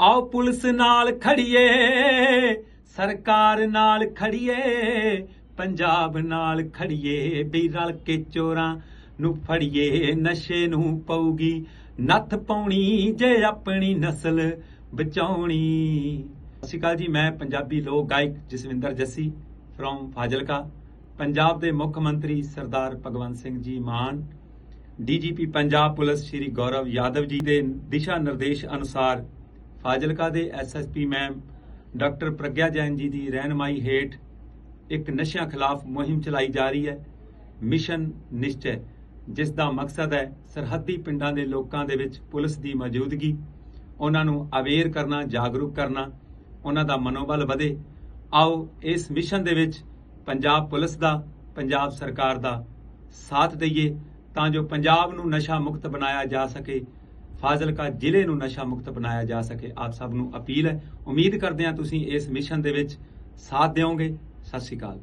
ਆਓ ਪੁਲਿਸ ਨਾਲ ਖੜੀਏ, ਸਰਕਾਰ ਨਾਲ ਖੜੀਏ, ਪੰਜਾਬ ਨਾਲ ਖੜੀਏ, ਵੀ ਰਲ ਕੇ ਚੋਰਾਂ ਨੂੰ ਫੜੀਏ, ਨਸ਼ੇ ਨੂੰ ਪਊਗੀ, ਨੱਥ ਪਾਉਣੀ ਜੇ ਆਪਣੀ ਨਸਲ ਬਚਾਉਣੀ। ਸਤਿ ਸ਼੍ਰੀ ਅਕਾਲ ਜੀ, ਮੈਂ ਪੰਜਾਬੀ ਲੋਕ ਗਾਇਕ ਜਸਵਿੰਦਰ ਜੱਸੀ ਫਰੋਮ ਫਾਜ਼ਿਲਕਾ, ਪੰਜਾਬ ਦੇ ਮੁੱਖ ਮੰਤਰੀ ਸਰਦਾਰ ਭਗਵੰਤ ਸਿੰਘ ਜੀ ਮਾਨ, ਡੀਜੀਪੀ ਪੰਜਾਬ ਪੁਲਿਸ ਸ਼੍ਰੀ ਗੌਰਵ ਯਾਦਵ ਜੀ ਦੇ ਦਿਸ਼ਾ ਨਿਰਦੇਸ਼ ਅਨੁਸਾਰ ਫਾਜ਼ਿਲਕਾ ਦੇ SSP ma'am doctor Pragya Jain ji ਦੀ ਰਹਿਨਮਾਈ ਹੇਠ ਇੱਕ ਨਸ਼ਿਆਂ ਖਿਲਾਫ ਮੁਹਿੰਮ ਚਲਾਈ ਜਾ ਰਹੀ ਹੈ। ਮਿਸ਼ਨ ਨਿਸ਼ਚੈ, ਜਿਸ ਦਾ ਮਕਸਦ ਹੈ ਸਰਹੱਦੀ ਪਿੰਡਾਂ ਦੇ ਲੋਕਾਂ ਦੇ ਵਿੱਚ ਪੁਲਿਸ ਦੀ ਮੌਜੂਦਗੀ, ਉਹਨਾਂ ਨੂੰ ਅਵੇਅਰ ਕਰਨਾ, ਜਾਗਰੂਕ ਕਰਨਾ, ਉਹਨਾਂ ਦਾ ਮਨੋਬਲ ਵਧੇ। ਆਓ ਇਸ ਮਿਸ਼ਨ ਦੇ ਵਿੱਚ ਪੰਜਾਬ ਪੁਲਿਸ ਦਾ, ਪੰਜਾਬ ਸਰਕਾਰ ਦਾ ਸਾਥ ਦਈਏ, ਤਾਂ ਜੋ ਪੰਜਾਬ ਨੂੰ ਨਸ਼ਾ ਮੁਕਤ ਬਣਾਇਆ ਜਾ ਸਕੇ। ਫਾਜ਼ਿਲਕਾ ਜ਼ਿਲ੍ਹੇ ਨੂੰ ਨਸ਼ਾ ਮੁਕਤ ਬਣਾਇਆ ਜਾ ਸਕੇ। ਆਪ ਸਭ ਨੂੰ ਅਪੀਲ ਹੈ। ਉਮੀਦ ਕਰਦੇ ਹਾਂ ਤੁਸੀਂ ਇਸ ਮਿਸ਼ਨ ਦੇ ਵਿੱਚ ਸਾਥ ਦਿਓਗੇ। ਸਤਿ ਸ਼੍ਰੀ ਅਕਾਲ।